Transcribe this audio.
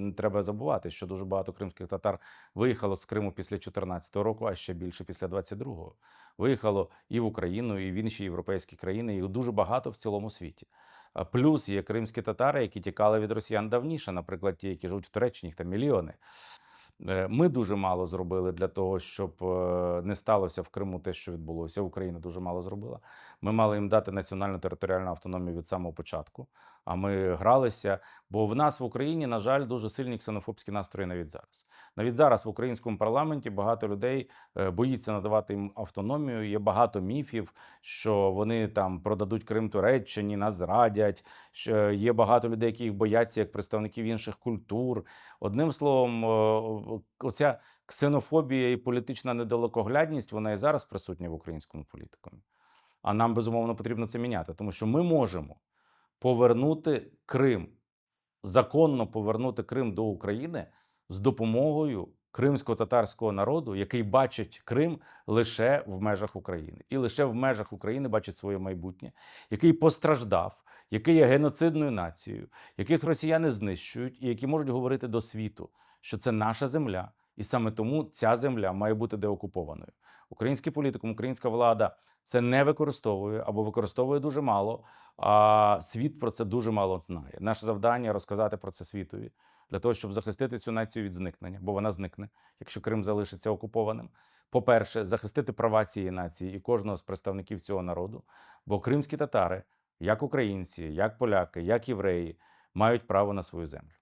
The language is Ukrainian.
не треба забувати, що дуже багато кримських татар виїхало з Криму після 2014 року, а ще більше після 22-го. Виїхало і в Україну, і в інші європейські країни, їх дуже багато в цілому світі. Плюс є кримські татари, які тікали від росіян давніше, наприклад, ті, які живуть в Туреччині, їх там мільйони. Е, Ми дуже мало зробили для того, щоб е, не сталося в Криму те, що відбулося. Україна дуже мало зробила. Ми мали їм дати національну територіальну автономію від самого початку. А ми гралися, бо в нас в Україні, на жаль, дуже сильні ксенофобські настрої навіть зараз. Навіть зараз в українському парламенті багато людей е, боїться надавати їм автономію. Є багато міфів, що вони там продадуть Крим Туреччині, нас зрадять. Що є багато людей, які їх бояться як представників інших культур. Одним словом, оця ксенофобія і політична недалекоглядність, вона і зараз присутня в українському політикумі. А нам безумовно потрібно це міняти, тому що ми можемо повернути Крим, законно повернути Крим до України з допомогою кримсько-татарського народу, який бачить Крим лише в межах України, і лише в межах України бачить своє майбутнє, який постраждав, який є геноцидною нацією, яких росіяни знищують, і які можуть говорити до світу, що це наша земля, і саме тому ця земля має бути деокупованою. Український політикум, українська влада це не використовує або використовує дуже мало. А світ про це дуже мало знає. Наше завдання розказати про це світові для того, щоб захистити цю націю від зникнення, бо вона зникне, якщо Крим залишиться окупованим. По-перше, захистити права цієї нації і кожного з представників цього народу, бо кримські татари, як українці, як поляки, як євреї, мають право на свою землю.